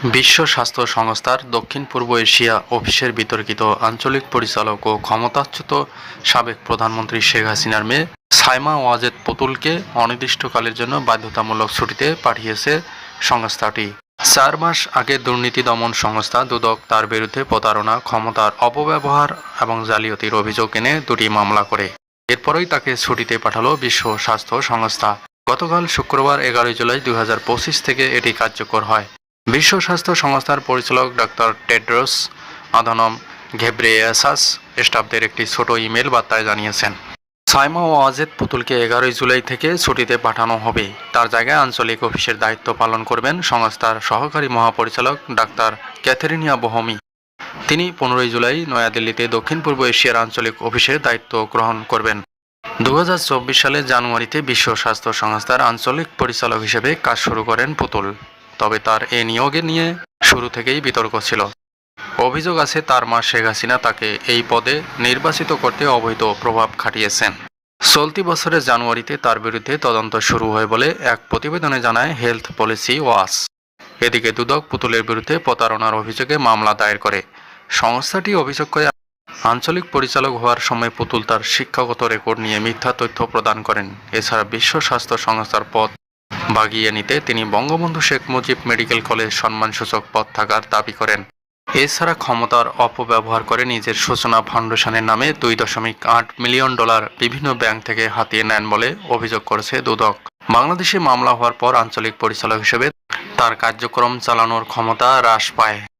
বিশ্ব স্বাস্থ্য সংস্থার দক্ষিণ পূর্ব এশিয়া অফিসের বিতর্কিত আঞ্চলিক পরিচালক ও ক্ষমতাচ্যুত সাবেক প্রধানমন্ত্রী শেখ হাসিনার মেয়ে সাইমা ওয়াজেদ পুতুলকে অনির্দিষ্টকালের জন্য বাধ্যতামূলক ছুটিতে পাঠিয়েছে সংস্থাটি। চার মাস আগে দুর্নীতি দমন সংস্থা দুদক তার বিরুদ্ধে প্রতারণা, ক্ষমতার অপব্যবহার এবং জালিয়াতির অভিযোগ এনে দুটি মামলা করে। এরপরই তাকে ছুটিতে পাঠালো বিশ্ব স্বাস্থ্য সংস্থা। গতকাল শুক্রবার এগারোই জুলাই দু হাজার পঁচিশ থেকে এটি কার্যকর হয়। বিশ্ব স্বাস্থ্য সংস্থার পরিচালক ডক্টর টেড্রোস আধানম ঘেব্রেয়াসাস স্টাফদের একটি ছোট ইমেল বার্তায় জানিয়েছেন। সাইমা ওয়াজেদ পুতুলকে এগারোই জুলাই থেকে ছুটিতে পাঠানো হবে। তার জায়গায় আঞ্চলিক অফিসের দায়িত্ব পালন করবেন সংস্থার সহকারী মহাপরিচালক ডাক্তার ক্যাথেরিনিয়া বহমি। তিনি পনেরোই জুলাই নয়াদিল্লিতে দক্ষিণ পূর্ব এশিয়ার আঞ্চলিক অফিসের দায়িত্ব গ্রহণ করবেন। দু হাজার চব্বিশ সালের জানুয়ারিতে বিশ্ব স্বাস্থ্য সংস্থার আঞ্চলিক পরিচালক হিসেবে কাজ শুরু করেন পুতুল। তবে তার এ নিয়োগে নিয়ে শুরু থেকেই বিতর্ক ছিল। অভিযোগ আছে তার মা শেখ হাসিনা তাকে এই পদে নির্বাচিত করতে অবৈধ প্রভাব খাটিয়েছেন। চলতি বছরের জানুয়ারিতে তার বিরুদ্ধে তদন্ত শুরু হয় বলে এক প্রতিবেদনে জানায় হেলথ পলিসি ওয়াস এদিকে দুদক পুতুলের বিরুদ্ধে প্রতারণার অভিযোগে মামলা দায়ের করে। সংস্থাটি অভিযোগ করে, আঞ্চলিক পরিচালক হওয়ার সময় পুতুল তার শিক্ষাগত রেকর্ড নিয়ে মিথ্যা তথ্য প্রদান করেন। এছাড়া বিশ্ব স্বাস্থ্য সংস্থার পদ বাগিয়ে নিতে তিনি বঙ্গবন্ধু শেখ মুজিব মেডিকেল কলেজ সম্মানসূচক পদ থাকার দাবি করেন। এছাড়া ক্ষমতার অপব্যবহার করে নিজের সূচনা ফাউন্ডেশনের নামে দুই দশমিক আট মিলিয়ন ডলার বিভিন্ন ব্যাংক থেকে হাতিয়ে নেন বলে অভিযোগ করেছে দুদক। বাংলাদেশে মামলা হওয়ার পর আঞ্চলিক পরিচালক হিসেবে তার কার্যক্রম চালানোর ক্ষমতা হ্রাস পায়।